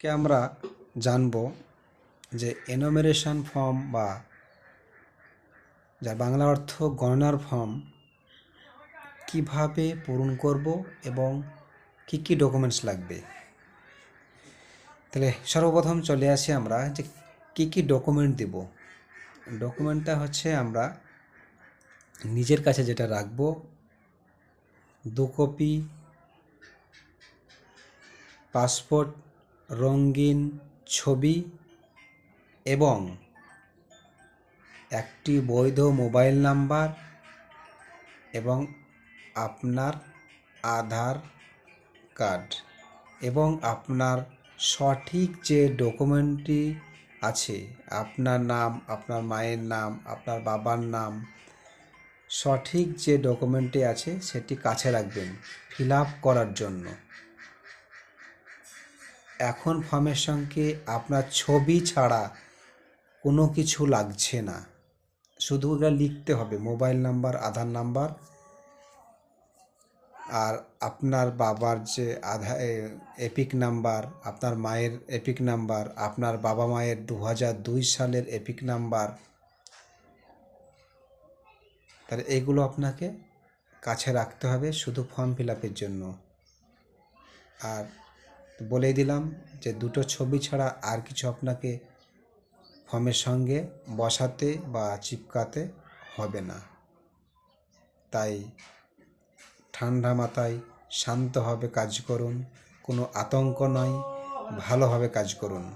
কে আমরা জানব যে এনোমেরেশন ফর্ম বা যার বাংলা অর্থ গণনার ফর্ম কীভাবে পূরণ করব এবং কি কি ডকুমেন্টস লাগবে? তাহলে সর্বপ্রথম চলে আসি আমরা যে কি কি ডকুমেন্ট দেব। ডকুমেন্টটা হচ্ছে আমরা নিজের কাছে যেটা রাখব দু কপি পাসপোর্ট রঙিন ছবি এবং একটি বৈধ মোবাইল নাম্বার এবং আপনার আধার কার্ড এবং আপনার সঠিক যে ডকুমেন্টটি আছে, আপনার নাম, আপনার মায়ের নাম, আপনার বাবার নাম, সঠিক যে ডকুমেন্টটি আছে সেটি কাছে রাখবেন, ফিল করার জন্য। এখন ফর্মের সঙ্গে আপনার ছবি ছাড়া কোনো কিছু লাগছে না। শুধু ওটা লিখতে হবে, মোবাইল নাম্বার, আধার নাম্বার। আর আপনার বাবার যে আধার এপিক নাম্বার, আপনার মায়ের এপিক নাম্বার, আপনার বাবা মায়ের দু দুই সালের এপিক নাম্বার। তাহলে এইগুলো আপনাকে কাছে রাখতে হবে শুধু ফর্ম ফিল আপের জন্য। আর বলেই দিলাম যে দুটো ছবি ছাড়া আর কিছু আপনাকে ফর্মের সঙ্গে বসাতে বা চিপকাতে হবে না। তাই ঠান্ডা মাথায় শান্তভাবে কাজ করুন, কোনো আতঙ্ক নয়, ভালোভাবে কাজ করুন।